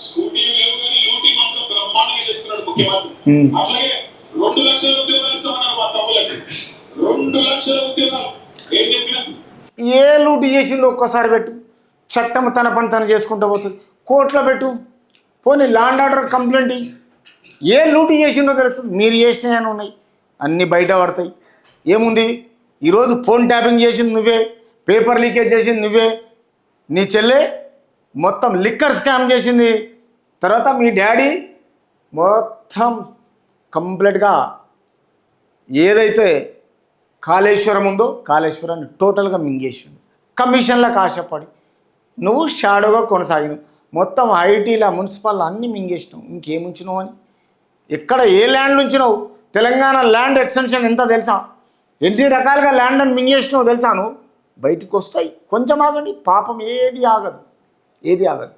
Scooty లేవు కానీ లూటీ మాత్రం బ్రహ్మాండంగా చేస్తున్నాడు ముఖ్యమంత్రి. ఉమ్. అట్లాగే రెండు లక్షల ఉద్యోగాలు ఇస్తామన్నారు మా తమ్ములకి రెండు లక్షల ఉద్యోగాలు. ఏం చెప్పినా? ఏ లూటు చేసిందో ఒక్కసారి పెట్టు. చట్టం తన పని తను చేసుకుంటూ పోతుంది. కోర్టులో పెట్టు. పోనీ ల్యాండ్ ఆర్డర్ కంప్లైంట్. ఏ లూటు చేసిందో తెలుసు. మీరు చేసినవి ఉన్నాయి? అన్నీ బయట పడతాయి. ఏముంది? ఈరోజు ఫోన్ ట్యాపింగ్ చేసింది నువ్వే. పేపర్ లీకేజ్ చేసింది నువ్వే. నీ చెల్లె మొత్తం లిక్కర్ స్కామ్ చేసింది. తర్వాత మీ డాడీ మొత్తం కంప్లీట్గా ఏదైతే కాళేశ్వరం ఉందో కాళేశ్వరాన్ని టోటల్గా మింగేసిండు. కమిషన్లకు ఆశపడి నువ్వు షాడోగా కొనసాగినావు. మొత్తం ఐటీలా మున్సిపల్ అన్నీ మింగేసినావు. ఇంకేముంచినావు అని. ఎక్కడ ఏ ల్యాండ్ ఉంచినావు? తెలంగాణ ల్యాండ్ ఎక్స్టెన్షన్ ఎంత తెలుసా? ఎన్ని రకాలుగా ల్యాండ్ అని మింగేసినావు తెలుసా నువ్వు? బయటికి వస్తాయి. కొంచెం ఆగండి. పాపం ఏది ఆగదు. ఏది ఆగదు